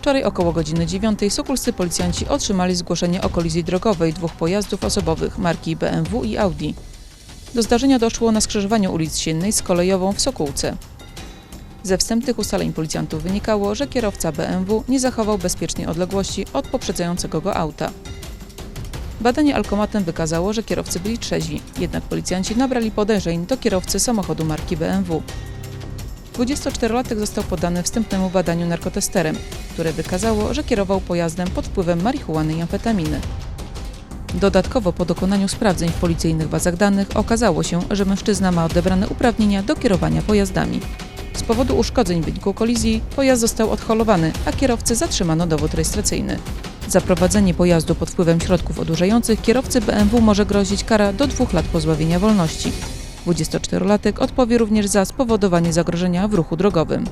Wczoraj około godziny 9 sokulscy policjanci otrzymali zgłoszenie o kolizji drogowej dwóch pojazdów osobowych marki BMW i Audi. Do zdarzenia doszło na skrzyżowaniu ulic Siennej z kolejową w Sokółce. Ze wstępnych ustaleń policjantów wynikało, że kierowca BMW nie zachował bezpiecznej odległości od poprzedzającego go auta. Badanie alkomatem wykazało, że kierowcy byli trzeźwi, jednak policjanci nabrali podejrzeń do kierowcy samochodu marki BMW. 24-latek został poddany wstępnemu badaniu narkotesterem, które wykazało, że kierował pojazdem pod wpływem marihuany i amfetaminy. Dodatkowo po dokonaniu sprawdzeń w policyjnych bazach danych okazało się, że mężczyzna ma odebrane uprawnienia do kierowania pojazdami. Z powodu uszkodzeń w wyniku kolizji pojazd został odholowany, a kierowcy zatrzymano dowód rejestracyjny. Za prowadzenie pojazdu pod wpływem środków odurzających kierowcy BMW może grozić kara do dwóch lat pozbawienia wolności. 24-latek odpowie również za spowodowanie zagrożenia w ruchu drogowym.